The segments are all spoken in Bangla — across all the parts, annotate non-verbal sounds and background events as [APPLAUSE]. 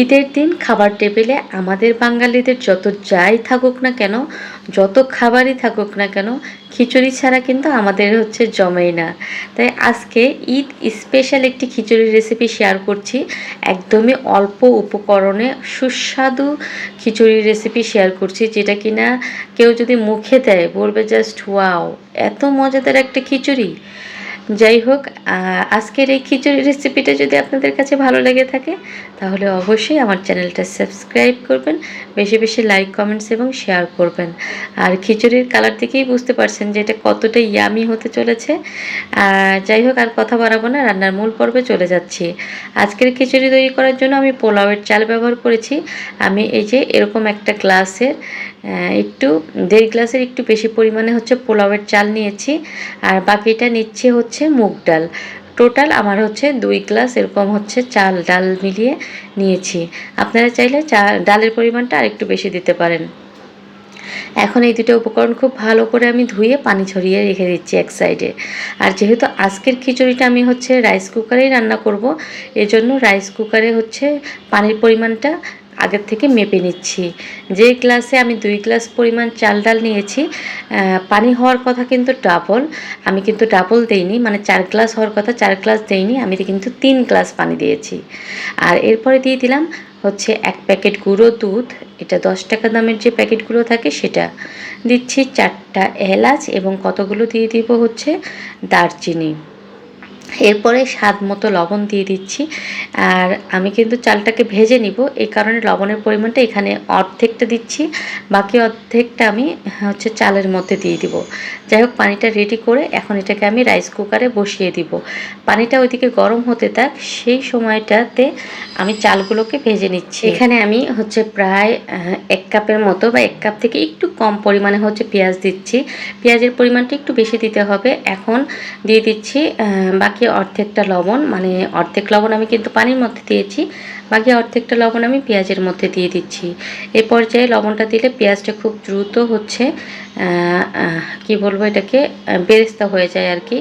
ঈদের দিন খাবার টেবিলে আমাদের বাঙালিদের যত যাই থাকুক না কেন, যত খাবারই থাকুক না কেন, খিচুড়ি ছাড়া কিন্তু আমাদের হচ্ছে জমেই না। তাই আজকে ঈদ স্পেশাল একটি খিচুড়ির রেসিপি শেয়ার করছি। একদমই অল্প উপকরণে সুস্বাদু খিচুড়ির রেসিপি শেয়ার করছি, যেটা কিনা কেউ যদি মুখে দেয়, বলবে জাস্ট ওয়াও এত মজাদার একটা খিচুড়ি। যাই হোক আজকের এই খিচুড়ি রেসিপিটা যদি আপনাদের কাছে ভালো লেগে থাকে, তাহলে অবশ্যই আমার চ্যানেলটা সাবস্ক্রাইব করবেন, বেশি বেশি লাইক কমেন্টস এবং শেয়ার করবেন। আর খিচুড়ির কালার থেকেই বুঝতে পারছেন যে এটা কতটা ইয়ামি হতে চলেছে। যাই হোক আর কথা বাড়াবো না, রান্নার মূল পর্বে চলে যাচ্ছি। আজকের খিচুড়ি তৈরি করার জন্য আমি পোলাওয়ের চাল ব্যবহার করেছি। আমি এই যে এরকম একটা গ্লাসের একটু দেড় গ্লাসের একটু বেশি পরিমাণে হচ্ছে পোলাওয়ের চাল নিয়েছি, আর বাকিটা নিচ্ছে হচ্ছে মুগ ডাল। টোটাল আমার হচ্ছে দুই গ্লাস এরকম হচ্ছে চাল ডাল মিলিয়ে নিয়েছি। আপনারা চাইলে চা, ডালের পরিমাণটা আরেকটু বেশি দিতে পারেন। এখন এই দুটো উপকরণ খুব ভালো করে আমি ধুয়ে পানি ছড়িয়ে রেখে দিচ্ছি এক সাইডে। আর যেহেতু আজকের খিচুড়িটা আমি হচ্ছে রাইস কুকারেই রান্না করব, এজন্য রাইস কুকারে হচ্ছে পানির পরিমাণটা আগের থেকে মেপে নিচ্ছি। যে গ্লাসে আমি দুই গ্লাস পরিমাণ চাল ডাল নিয়েছি পানি হওয়ার কথা কিন্তু ডাবল আমি কিন্তু ডাবল দেইনি মানে চার গ্লাস হওয়ার কথা চার গ্লাস দেইনি, আমি কিন্তু তিন গ্লাস পানি দিয়েছি। আর এরপরে দিয়ে দিলাম হচ্ছে এক প্যাকেট গুঁড়ো দুধ, এটা দশ টাকা দামের যে প্যাকেটগুলো থাকে সেটা। দিচ্ছি চারটা এলাচ এবং কতগুলো দিয়ে দিব হচ্ছে দারচিনি। এরপরে স্বাদ মতো লবণ দিয়ে দিচ্ছি। আর আমি কিন্তু চালটাকে ভেজে নিব। এই কারণে লবণের পরিমাণটা এখানে অর্ধেকটা দিচ্ছি। বাকি অর্ধেকটা আমি হচ্ছে চালের মধ্যে দিয়ে দিব। যাই হোক পানিটা রেডি করে এখন এটাকে আমি রাইস কুকারে বসিয়ে দিব। পানিটা ওইদিকে গরম হতে থাক সেই সময়টাতে আমি চালগুলোকে ভেজে নিচ্ছি। এখানে আমি হচ্ছে প্রায় এক কাপের মতো বা এক কাপ থেকে একটু কম পরিমাণে হচ্ছে পেঁয়াজ দিচ্ছি। পেঁয়াজের পরিমাণটা একটু বেশি দিতে হবে। এখন দিয়ে দিচ্ছি আহ, বাকি অর্ধেকটা লবণ মানে অর্ধেক লবণ আমি কিন্তু পানির মধ্যে দিয়েছি, বাকি অর্ধেকটা লবণ আমি পেঁয়াজের মধ্যে দিয়ে দিচ্ছি। এ পর্যায়ে লবণটা দিলে পেঁয়াজটা খুব দ্রুত হচ্ছে কি বলব এটাকে বেরেস্তা হয়ে যায় আর কি।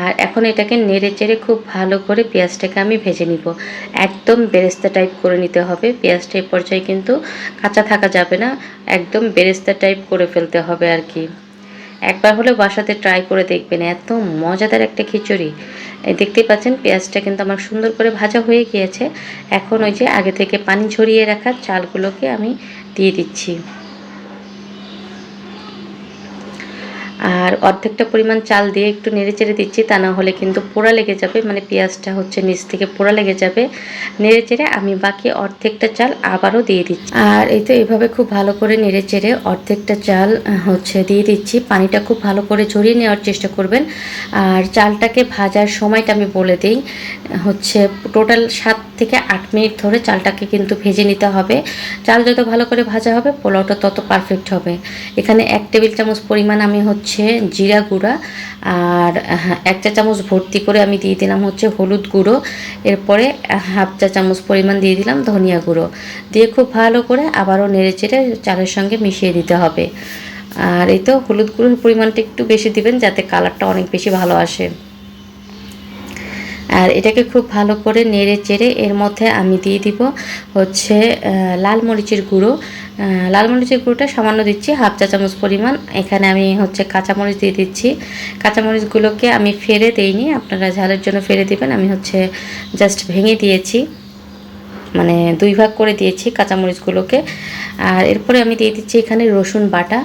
আর এখন এটাকে নেড়ে চেড়ে খুব ভালো করে পেঁয়াজটাকে আমি ভেজে নিব। একদম বেরেস্তা টাইপ করে নিতে হবে, পেঁয়াজটা এই পর্যায়ে কিন্তু কাঁচা থাকা যাবে না, একদম বেরেস্তা টাইপ করে ফেলতে হবে আর কি। একবার হলেও বাসাতে ট্রাই করে দেখবেন, এত মজাদার একটা খিচুড়ি। দেখতে পাচ্ছেন, পেঁয়াজটা কিন্তু আমার সুন্দর করে ভাজা হয়ে গিয়েছে। এখন ওই যে আগে থেকে পানি ঝরিয়ে রাখা চালগুলোকে আমি দিয়ে দিচ্ছি। আর অর্ধেকটা পরিমাণ চাল দিয়ে একটু নেড়ে চেড়ে দিচ্ছি, তা না হলে কিন্তু পোড়া লেগে যাবে মানে পেঁয়াজটা হচ্ছে নিচ থেকে পোড়া লেগে যাবে। নেড়ে চেড়ে আমি বাকি অর্ধেকটা চাল আবারও দিয়ে দিচ্ছি। আর এই তো এইভাবে খুব ভালো করে নেড়ে চেড়ে অর্ধেকটা চাল হচ্ছে দিয়ে দিচ্ছি। পানিটা খুব ভালো করে ঝরিয়ে নেওয়ার চেষ্টা করবেন। আর চালটাকে ভাজার সময়টা আমি বলে দিই, হচ্ছে টোটাল সাত থেকে আট মিনিট ধরে চালটাকে কিন্তু ভেজে নিতে হবে। চাল যত ভালো করে ভাজা হবে, পোলাওটা তত পারফেক্ট হবে। এখানে এক টেবিল চামচ পরিমাণ আমি হচ্ছে জিরা গুঁড়া আর হ্যাঁ, এক চা চামচ ভর্তি করে আমি দিয়ে দিলাম হচ্ছে হলুদ গুঁড়ো। এরপরে হাফ চা চামচ পরিমাণ দিয়ে দিলাম ধনিয়া গুঁড়ো। দিয়ে খুব ভালো করে আবারও নেড়ে চেড়ে চালের সঙ্গে মিশিয়ে দিতে হবে। আর এই তো হলুদ গুঁড়োর পরিমাণটা একটু বেশি দিবেন যাতে কালারটা অনেক বেশি ভালো আসে। আর এটাকে খুব ভালো করে নেড়ে চেড়ে এর মধ্যে আমি দিয়ে দিব হচ্ছে লাল মরিচের গুঁড়ো। লাল মরিচের গুঁড়োটা সামান্য দিচ্ছি, হাফ চা চামচ পরিমাণ। এখানে আমি হচ্ছে কাঁচামরিচ দিয়ে দিচ্ছি। কাঁচামরিচগুলোকে আমি ফেলে দেইনি, আপনারা ঝালের জন্য ফেলে দিবেন। আমি হচ্ছে জাস্ট ভেঙে দিয়েছি মানে দুই ভাগ করে দিয়েছি কাঁচামরিচগুলোকে আর এরপরে আমি দিয়ে দিচ্ছি এখানে রসুন বাটা।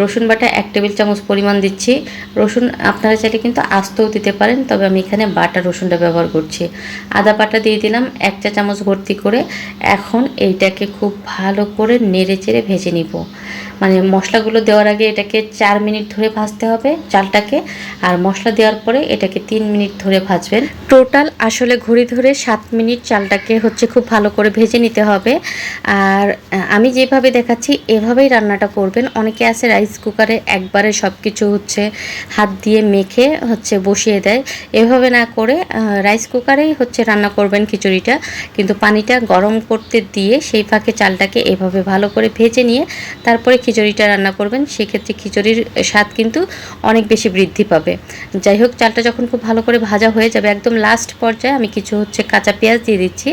রসুন বাটা এক টেবিল চামচ পরিমাণ দিচ্ছি। রসুন আপনারা চাইলে কিন্তু আস্তও দিতে পারেন, তবে আমি এখানে বাটা রসুনটা ব্যবহার করছি। আদা বাটা দিয়ে দিলাম এক চা চামচ ভর্তি করে। এখন এইটাকে খুব ভালো করে নেড়ে চেড়ে ভেজে নিব। মানে মশলাগুলো দেওয়ার আগে এটাকে চার মিনিট ধরে ভাজতে হবে চালটাকে। আর মশলা দেওয়ার পরে এটাকে তিন মিনিট ধরে ভাজবেন। টোটাল আসলে ঘড়ি ধরে সাত মিনিট চালটাকে হচ্ছে খুব ভালো করে ভেজে নিতে হবে। আর আমি যেভাবে দেখাচ্ছি এভাবেই রান্নাটা করবেন। অনেকে আছে রাইস রাইস কুকারে একবারে সব কিছু হচ্ছে হাত দিয়ে মেখে হচ্ছে বসিয়ে দেয়। এভাবে না করে রাইস কুকারেই হচ্ছে রান্না করবেন খিচুড়িটা। কিন্তু পানিটা গরম করতে দিয়ে সেই ফাঁকে চালটাকে এভাবে ভালো করে ভেজে নিয়ে তারপরে খিচুড়িটা রান্না করবেন। সেক্ষেত্রে খিচুড়ির স্বাদ কিন্তু অনেক বেশি বৃদ্ধি পাবে। যাই হোক, চালটা যখন খুব ভালো করে ভাজা হয়ে যাবে, একদম লাস্ট পর্যায়ে আমি কিছু হচ্ছে কাঁচা পেঁয়াজ দিয়ে দিচ্ছি।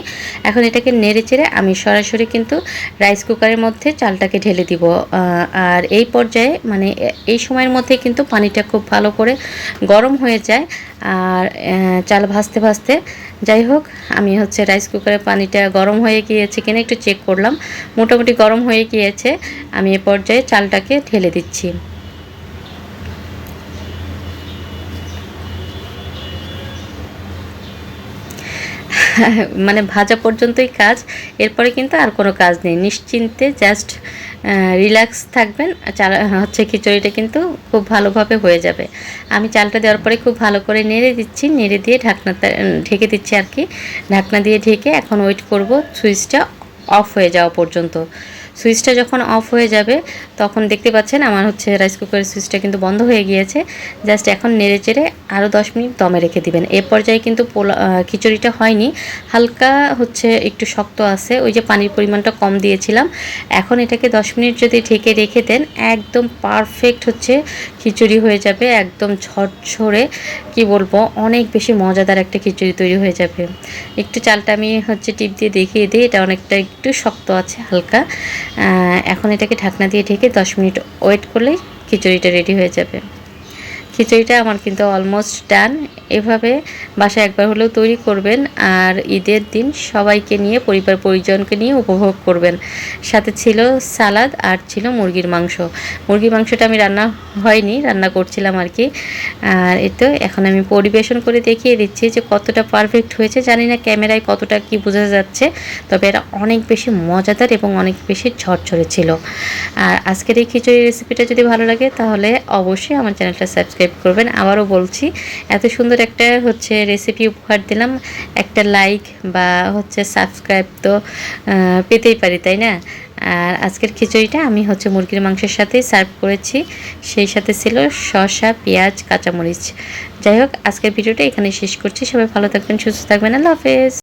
এখন এটাকে নেড়ে চেড়ে আমি সরাসরি কিন্তু রাইস কুকারের মধ্যে চালটাকে ঢেলে দিব। আর এই পর্যায়ে মানে এই সময়ের মধ্যে কিন্তু পানিটা খুব ভালো করে গরম হয়ে যায়। আর চাল ভাজতে ভাজতে যাই হোক, আমি হচ্ছে রাইস কুকারের পানিটা গরম হয়ে গিয়েছে কিনা একটু চেক করলাম। মোটামুটি গরম হয়ে গিয়েছে। আমি এ পর্যায়ে চালটাকে ঢেলে দিচ্ছি। [LAUGHS] মানে ভাজা পর্যন্তই কাজ। এরপরে কিন্তু আর কোনো কাজ নেই। নিশ্চিন্তে জাস্ট রিল্যাক্স থাকবেন। চাল, হচ্ছে খিচুড়িটা কিন্তু খুব ভালোভাবে হয়ে যাবে। আমি চালটা দেওয়ার পরে খুব ভালো করে নেড়ে দিচ্ছি। নেড়ে দিয়ে ঢাকনা ঢেকে দিচ্ছি আর কি। ঢাকনা দিয়ে ঢেকে এখন ওয়েট করব। সুইচটা অফ হয়ে যাওয়া পর্যন্ত। সুইচটা যখন অফ হয়ে যাবে, তখন দেখতে পাচ্ছেন আমার হচ্ছে রাইস কুকারের সুইচটা কিন্তু বন্ধ হয়ে গিয়েছে। জাস্ট এখন নেড়ে চেড়ে আরও দশ মিনিট দমে রেখে দিবেন। এ পর্যায়ে কিন্তু পোলা খিচুড়িটা হয়নি। হালকা হচ্ছে একটু শক্ত আছে। ওই যে পানির পরিমাণটা কম দিয়েছিলাম। এখন এটাকে দশ মিনিট যদি ঢেকে রেখে দেন, একদম পারফেক্ট হচ্ছে খিচুড়ি হয়ে যাবে। একদম ঝরঝরে, কি বলব, অনেক বেশি মজাদার একটা খিচুড়ি তৈরি হয়ে যাবে। একটু চালটা আমি হচ্ছে টিপ দিয়ে দেখিয়ে দিই। এটা অনেকটা একটু শক্ত আছে, হালকা। এখন এটাকে ঢাকনা দিয়ে ঢেকে দশ মিনিট ওয়েট করলেই খিচুড়িটা রেডি হয়ে যাবে। খিচুড়িটা আমার কিন্তু অলমোস্ট ডান এভাবে বাসায় একবার হলেও তৈরি করবেন আর ঈদের দিন সবাইকে নিয়ে, পরিবার পরিজনকে নিয়ে উপভোগ করবেন। সাথে ছিল সালাদ আর ছিল মুরগির মাংস। মুরগির মাংসটা আমি রান্না হয়নি, রান্না করছিলাম আর কি। আর এই তো, এখন আমি পরিবেশন করে দেখিয়ে দিচ্ছি যে কতটা পারফেক্ট হয়েছে। জানি না ক্যামেরায় কতটা কি বোঝা যাচ্ছে, তবে এটা অনেক বেশি মজাদার এবং অনেক বেশি ঝরঝরে ছিল। আর আজকের এই খিচুড়ি রেসিপিটা যদি ভালো লাগে, তাহলে অবশ্যই আমার চ্যানেলটা সাবস্ক্রাইব করবেন। আবারও বলছি, এত সুন্দর একটা হচ্ছে রেসিপি উপহার দিলাম। একটা লাইক বা হচ্ছে সাবস্ক্রাইব তো পেতেই পারি, তাই না? আর আজকের খিচুড়িটা আমি হচ্ছে মুরগির মাংসের সাথেই সার্ভ করেছি। সেই সাথে ছিল শসা, পেঁয়াজ, কাঁচামরিচ। যাই হোক, আজকের ভিডিওটা এখানে শেষ করছি। সবাই ভালো থাকবেন, সুস্থ থাকবেন। আল্লাহ হাফেজ।